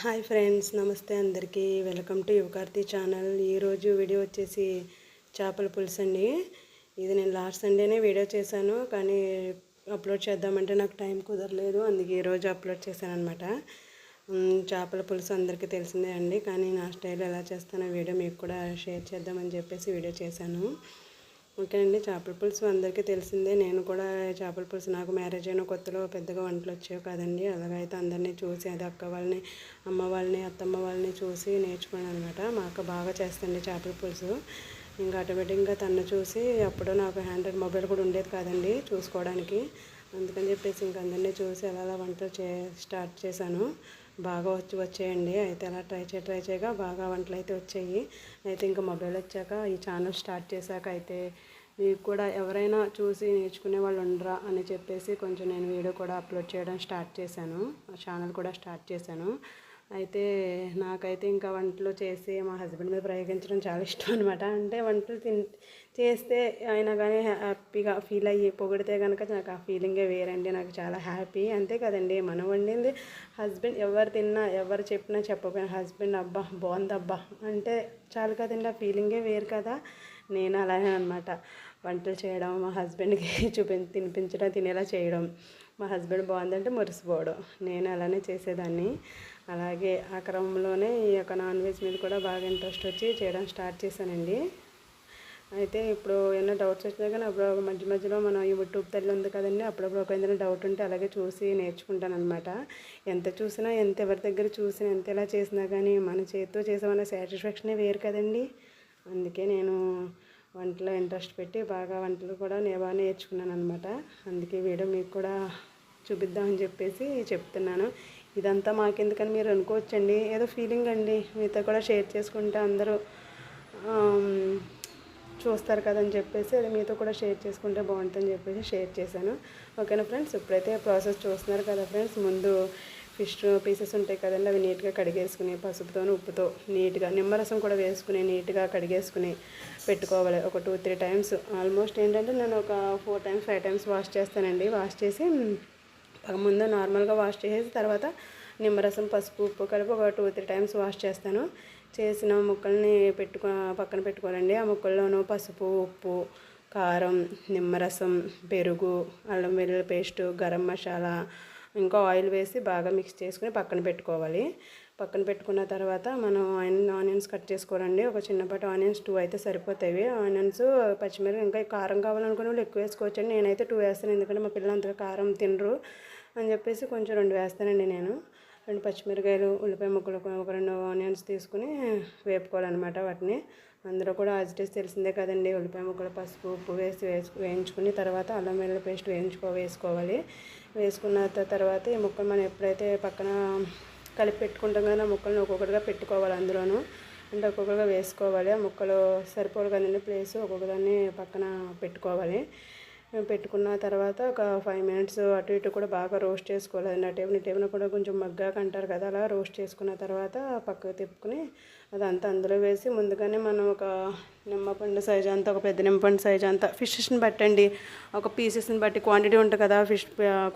Hi friends నమస్తే అందరికీ. Welcome to Yuvakarthi channel. ఈరోజు వీడియో వచ్చేసి చేపల పులుసు అండి. ఇది నేను లాస్ట్ సండేనే వీడియో చేశాను కానీ అప్లోడ్ చేద్దామంటే నాకు టైం కుదరలేదు అందుకే ఈరోజు అప్లోడ్ చేశాను అనమాట చేపల పులుసు అందరికీ తెలిసిందే అండి కానీ నా స్టైల్ ఎలా చేస్తానో వీడియో మీకు కూడా షేర్ చేద్దామని చెప్పేసి వీడియో చేశాను. ఓకే అండి చేపల పులుసు అందరికీ తెలిసిందే. నేను కూడా చేపల పులుసు నాకు మ్యారేజ్ అయిన కొత్తలో పెద్దగా వంటలు వచ్చేవి కాదండి. అలాగైతే అందరినీ చూసి అది అక్క వాళ్ళని అమ్మ వాళ్ళని అత్తమ్మ వాళ్ళని చూసి నేర్చుకున్నాను అనమాట మా అక్క బాగా చేస్తుంది చేపల పులుసు. ఇంకా ఆటోమేటిక్గా తను చూసి అప్పుడు నాకు హ్యాండ్రెడ్ మొబైల్ కూడా ఉండేది కాదండి చూసుకోవడానికి. అందుకని చెప్పేసి ఇంక అందరినీ చూసి అలా అలా వంటలు చే స్టార్ట్ చేశాను. బాగా వచ్చి వచ్చాయండి. అయితే అలా ట్రై చేయ ట్రై చేయగా బాగా వంటలు అయితే వచ్చాయి. అయితే ఇంకా మొబైల్ వచ్చాక ఈ ఛానల్ స్టార్ట్ చేశాక అయితే మీకు కూడా ఎవరైనా చూసి నేర్చుకునే వాళ్ళు ఉండరా అని చెప్పేసి కొంచెం నేను వీడియో కూడా అప్లోడ్ చేయడం స్టార్ట్ చేశాను. ఛానల్ కూడా స్టార్ట్ చేశాను. అయితే నాకైతే ఇంకా వంటలు చేసి మా హస్బెండ్ మీద ప్రయోగించడం చాలా ఇష్టం అనమాట అంటే వంటలు తిన్ చేస్తే అయినా కానీ హ్యాపీగా ఫీల్ అయ్యి పొగిడితే కనుక నాకు ఆ ఫీలింగే వేరండి. నాకు చాలా హ్యాపీ. అంతే కదండి. మనం వండింది హస్బెండ్ ఎవరు తిన్నా ఎవరు చెప్పినా చెప్పకపోయినా హస్బెండ్ అబ్బా బాగుందబ్బా అంటే చాలు కదండి. ఆ ఫీలింగే వేరు కదా. నేను అలానే అనమాట వంటలు చేయడం మా హస్బెండ్కి చూపి తినిపించడం తినేలా చేయడం. మా హస్బెండ్ బాగుందంటే మురిసిపోవడం నేను అలానే చేసేదాన్ని. అలాగే ఆ క్రమంలోనే ఈ యొక్క నాన్ వెజ్ మీద కూడా బాగా ఇంట్రెస్ట్ వచ్చి చేయడం స్టార్ట్ చేశానండి. అయితే ఇప్పుడు ఏమైనా డౌట్స్ వచ్చినా కానీ అప్పుడు మధ్య మధ్యలో మనం యూట్యూబ్ తల్లి ఉంది కదండి అప్పుడప్పుడు ఒక ఏదైనా డౌట్ ఉంటే అలాగే చూసి నేర్చుకుంటాను అనమాట ఎంత చూసినా ఎంత ఎవరి దగ్గర చూసినా ఎంత ఎలా చేసినా కానీ మన చేతితో చేసామన్న సాటిస్ఫాక్షనే వేరు కదండి. అందుకే నేను వంటలో ఇంట్రెస్ట్ పెట్టి బాగా వంటలు కూడా నేను బాగా నేర్చుకున్నాను అనమాట అందుకే వీడియో మీకు కూడా చూపిద్దామని చెప్పేసి చెప్తున్నాను. ఇదంతా మాకెందుకని మీరు అనుకోవచ్చండి. ఏదో ఫీలింగ్ అండి. మీతో కూడా షేర్ చేసుకుంటే అందరూ చూస్తారు కదని చెప్పేసి అది మీతో కూడా షేర్ చేసుకుంటే బాగుంటుందని చెప్పేసి షేర్ చేశాను. ఓకేనా ఫ్రెండ్స్ ఇప్పుడైతే ప్రాసెస్ చూస్తున్నారు కదా ఫ్రెండ్స్ ముందు ఫిష్ పీసెస్ ఉంటాయి కదండి అవి నీట్గా కడిగేసుకుని పసుపుతో ఉప్పుతో నీట్గా నిమ్మరసం కూడా వేసుకుని నీట్గా కడిగేసుకుని పెట్టుకోవాలి. ఒక టూ త్రీ టైమ్స్ ఆల్మోస్ట్ ఏంటంటే నేను ఒక four times five times wash చేస్తానండి. వాష్ చేసి ముందు నార్మల్గా వాష్ చేసేసి తర్వాత నిమ్మరసం పసుపు ఉప్పు కలిపి ఒక టూ త్రీ టైమ్స్ వాష్ చేస్తాను. చేసిన ముక్కల్ని పెట్టుకో పక్కన పెట్టుకోవాలండి. ఆ ముక్కల్లోనూ పసుపు ఉప్పు కారం నిమ్మరసం పెరుగు అల్లం వెల్లుల్లి పేస్టు గరం మసాలా ఇంకా ఆయిల్ వేసి బాగా మిక్స్ చేసుకుని పక్కన పెట్టుకోవాలి. పక్కన పెట్టుకున్న తర్వాత మనం ఆనియన్స్ కట్ చేసుకోరండి ఒక చిన్నపాటి ఆనియన్స్ టూ అయితే సరిపోతాయి. ఆనియన్స్ పచ్చిమిరపకాయ ఇంకా కారం కావాలనుకునే వాళ్ళు ఎక్కువ వేసుకోవచ్చండి. నేనైతే టూ వేస్తాను. ఎందుకంటే మా పిల్లలు అంతగా కారం తినరు అని చెప్పేసి కొంచెం రెండు వేస్తానండి నేను. రెండు పచ్చిమిరకాయలు ఉల్లిపాయ ముక్కలు ఒక రెండు ఆనియన్స్ తీసుకుని వేపుకోవాలన్నమాట వాటిని. అందులో కూడా ఆజిటేస్ తెలిసిందే కదండి. ఉల్లిపాయ ముక్కలు పసుపు ఉప్పు వేసి వేసు వేయించుకుని తర్వాత అల్లం వెల్లుల్లి పేస్ట్ వేయించుకో వేసుకోవాలి. వేసుకున్న తర్వాత ఈ ముక్కలు మనం ఎప్పుడైతే పక్కన కలిపి పెట్టుకుంటాం కదా ముక్కలను ఒక్కొక్కటిగా పెట్టుకోవాలి అందులోనూ. అంటే ఒక్కొక్కటిగా వేసుకోవాలి. ఆ ముక్కలు సరిపోరు కదండి ప్లేస్ ఒక్కొక్కదాన్ని పక్కన పెట్టుకోవాలి. పెట్టుకున్న తర్వాత ఒక ఫైవ్ మినిట్స్ అటు ఇటు కూడా బాగా రోస్ట్ చేసుకోవాలి. అది నటేపు నిటేపున కూడా కొంచెం మగ్గాక అంటారు కదా అలా రోస్ట్ చేసుకున్న తర్వాత పక్కకు తిప్పుకుని అదంతా అందులో వేసి ముందుగానే మనం ఒక నిమ్మపండు సైజ్ అంతా ఒక పెద్ద నిమ్మపండు సైజ్ అంతా ఫిషెస్ని బట్టండి. ఒక పీసెస్ని బట్టి క్వాంటిటీ ఉంటుంది కదా ఫిష్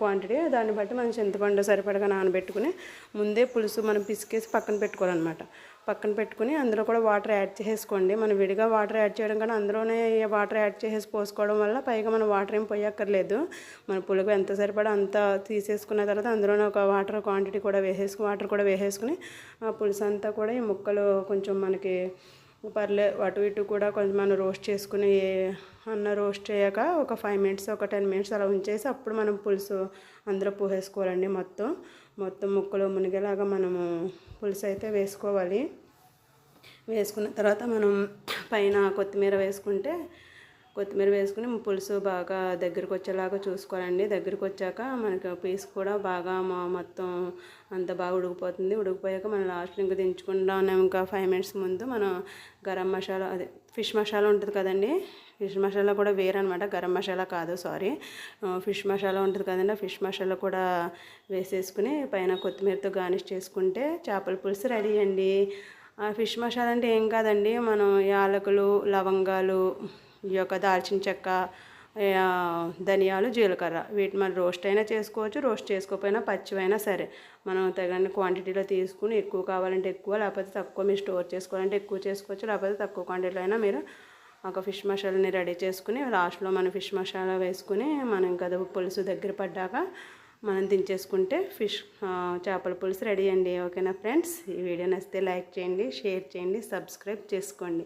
క్వాంటిటీ దాన్ని బట్టి మనం చింతపండు సరిపడగా నానబెట్టుకుని ముందే పులుసు మనం పిసికేసి పక్కన పెట్టుకోవాలన్నమాట. పక్కన పెట్టుకుని అందులో కూడా వాటర్ యాడ్ చేసేసుకోండి. మనం విడిగా వాటర్ యాడ్ చేయడం కన్నా అందులోనే వాటర్ యాడ్ చేసేసి పోసుకోవడం వల్ల పైగా మనం వాటర్ ఏం పోయక్కర్లేదు. మన పులుగు ఎంత సరిపడా అంత తీసేసుకున్న తర్వాత అందులోనే ఒక వాటర్ క్వాంటిటీ కూడా వేసేసుకుని వాటర్ కూడా వేసేసుకుని ఆ పులుసు అంతా కూడా ఈ ముక్కలు కొంచెం మనకి పర్లే అటు ఇటు కూడా కొంచెం మనం రోస్ట్ చేసుకుని అన్న రోస్ట్ చేయక ఒక ఫైవ్ మినిట్స్ ఒక టెన్ మినిట్స్ అలా ఉంచేసి అప్పుడు మనం పులుసు అందులో పోసేసుకోవాలండి మొత్తం. మొత్తం ముక్కలు మునిగేలాగా మనము పులుసు అయితే వేసుకోవాలి. వేసుకున్న తర్వాత మనం పైన కొత్తిమీర వేసుకుంటే కొత్తిమీర వేసుకుని పులుసు బాగా దగ్గరికి వచ్చేలాగా చూసుకోవాలండి. దగ్గరికి వచ్చాక మనకి పీస్ కూడా బాగా మొత్తం అంత బాగా ఉడికిపోతుంది. ఉడికిపోయాక మనం లాస్ట్ ఇంకా దించుకుంటాం ఇంకా ఫైవ్ మినిట్స్ ముందు మనం గరం మసాలా అదే ఫిష్ మసాలా ఉంటుంది కదండి. ఫిష్ మసాలా కూడా వేరనమాట అనమాట గరం మసాలా కాదు సారీ. ఫిష్ మసాలా ఉంటుంది కదండి. ఫిష్ మసాలా కూడా వేసేసుకుని పైన కొత్తిమీరతో గార్నిష్ చేసుకుంటే చేపల పులుసు రెడీ అండి. ఫిష్ మసాలా అంటే ఏం కాదండి. మనం యాలకులు లవంగాలు ఈ యొక్క దాల్చిన చెక్క ధనియాలు జీలకర్ర. వీటిని మనం రోస్ట్ అయినా చేసుకోవచ్చు రోస్ట్ చేసుకోకపోయినా పచ్చివైనా సరే. మనం తగిన క్వాంటిటీలో తీసుకుని ఎక్కువ కావాలంటే ఎక్కువ లేకపోతే తక్కువ మీరు స్టోర్ చేసుకోవాలంటే ఎక్కువ చేసుకోవచ్చు లేకపోతే తక్కువ క్వాంటిటీలో అయినా మీరు ఒక ఫిష్ మసాలాని రెడీ చేసుకుని లాస్ట్లో మనం ఫిష్ మసాలా వేసుకుని మనం కదా పులుసు దగ్గర పడ్డాక మనం దించేసుకుంటే ఫిష్ చేపల పులుసు రెడీ అండి. ఓకేనా ఫ్రెండ్స్? ఈ వీడియో నచ్చితే లైక్ చేయండి షేర్ చేయండి సబ్స్క్రైబ్ చేసుకోండి.